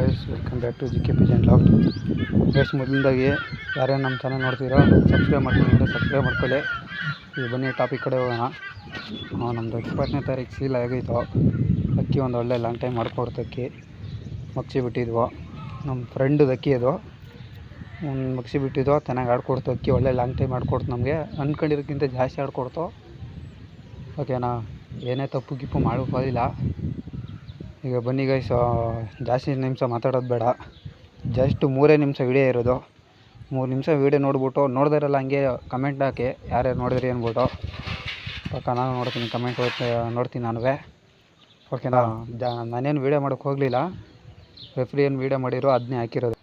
Guys welcome back to G K P Jan loft guys ಮೊದಲಿಂದಾಗಿ ಯಾರ್ಯಾರು ನಮ್ಮ ಚಾನಲ್ ನೋಡ್ತೀರೋ ಸಬ್ಸ್ಕ್ರೈಬ್ ಮಾಡ್ಕೊಂಡ್ರೆ ಸಬ್ಸ್ಕ್ರೈಬ್ ಮಾಡ್ಕೊಳ್ಳಿ. ಈಗ ಬನ್ನಿ ಟಾಪಿಕ್ ಕಡೆ ಹೋಗೋಣ. ನಮ್ಮದು ಇಪ್ಪತ್ತನೇ ತಾರೀಕು ಸೀಲ್ ಆಗೋಯ್ತು ಅಕ್ಕಿ ಒಂದು ಒಳ್ಳೆ ಲಾಂಗ್ ಟೈಮ್ ಮಾಡ್ಕೊಡ್ತು ಅಕ್ಕಿ. ಮಗ್ಸಿ ಬಿಟ್ಟಿದ್ವು ನಮ್ಮ ಫ್ರೆಂಡ್ದು ಅಕ್ಕಿ ಅದು. ಒಂದು ಮಗ್ಸಿ ಬಿಟ್ಟಿದ್ವು ಚೆನ್ನಾಗಿ ಆಡ್ಕೊಡ್ತು ಅಕ್ಕಿ. ಒಳ್ಳೆ ಲಾಂಗ್ ಟೈಮ್ ಆಡ್ಕೊಡ್ತು ನಮಗೆ. ಅಂದ್ಕೊಂಡಿರೋಕ್ಕಿಂತ ಜಾಸ್ತಿ ಆಡ್ಕೊಡ್ತು. ಓಕೆನಾ ಏನೇ ತಪ್ಪು ಗಿಪ್ಪು ಮಾಡೋಕ್ಕಾಗಿಲ್ಲ ಈಗ ಬನ್ನಿ ಗೈಸ್ ಜಾಸ್ತಿ ನಿಮಿಷ ಮಾತಾಡೋದು ಬೇಡ. ಜಸ್ಟ್ ಮೂರೇ ನಿಮಿಷ ವಿಡಿಯೋ ಇರೋದು. ಮೂರು ನಿಮಿಷ ವೀಡಿಯೋ ನೋಡ್ಬಿಟ್ಟು ನೋಡ್ದಿರಲ್ಲ ಹಂಗೆ ಕಮೆಂಟ್ ಹಾಕಿ. ಯಾರ್ಯಾರು ನೋಡಿದ್ರಿ ಅಂದ್ಬಿಟ್ಟು ಪಕ್ಕ ನಾನು ನೋಡ್ತೀನಿ ಕಮೆಂಟ್ ನೋಡ್ತೀನಿ ನಾನು ಓಕೆನಾ ಜಾ, ನಾನೇನು ವೀಡಿಯೋ ಮಾಡೋಕೆ ಹೋಗಲಿಲ್ಲ. ರೆಫ್ರಿ ಏನು ವೀಡಿಯೋ ಮಾಡಿರೋ ಅದನ್ನೇ ಹಾಕಿರೋದು.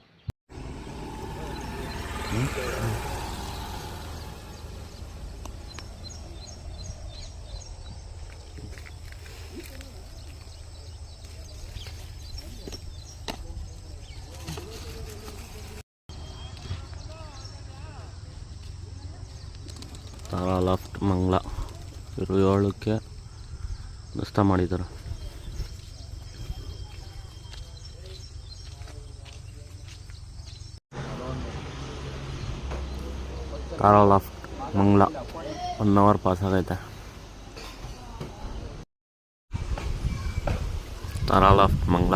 ತಾರಾ ಲಾಫ್ಟ್ ಮಂಗಳ. ಇವರು ಏಳಕ್ಕೆ ನಷ್ಟ ಮಾಡಿದ್ದಾರೆ ತಾರಾ ಲಾಫ್ಟ್ ಮಂಗ್ಲ ಒನ್ ಅವರ್ ಪಾಸ್ ಆಗೈತೆ. ತಾರಾ ಲಾಫ್ಟ್ ಮಂಗ್ಲ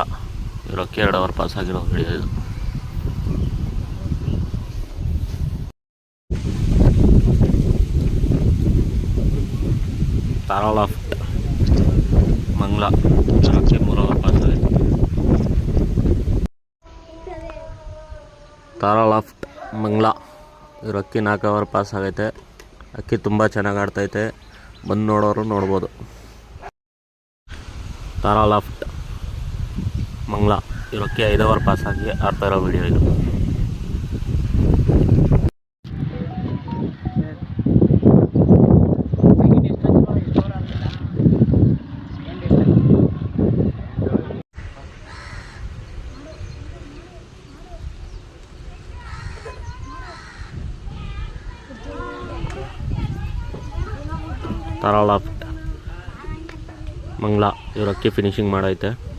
ಇರೋಕ್ಕೆ ಎರಡು ಅವರ್ ಪಾಸ್ ಆಗಿರೋ ವಿಡಿಯೋ ಇದು. ತಾರಾ ಲಾಫ್ಟ್ ಮಂಗಳ ಇರೋಕ್ಕೆ ಮೂರು ಅವರ್ ಪಾಸ್ ಆಗೈತೆ ತಾರಾ ಲಾಫ್ಟ್ ಮಂಗಳ ಇವ್ರ ಅಕ್ಕಿ ನಾಲ್ಕು ಅವರ್ ಪಾಸ್ ಆಗೈತೆ. ಅಕ್ಕಿ ತುಂಬ ಚೆನ್ನಾಗಿ ಆಡ್ತೈತೆ. ಬಂದು ನೋಡೋರು ನೋಡ್ಬೋದು. ತಾರಾ ಲಾಫ್ಟ್ ಮಂಗಳ ಇವ್ರ ಅಕ್ಕಿ ಐದು ಅವರ್ ಪಾಸ್ ಆಗಿ ಆಡ್ತಾ ಇರೋ ವಿಡಿಯೋ ಇದು. ತಾರಾ ಮಂಗ್ಲಾ ಇವರಕ್ಕೆ ಫಿನಿಷಿಂಗ್ ಮಾಡೈತೆ.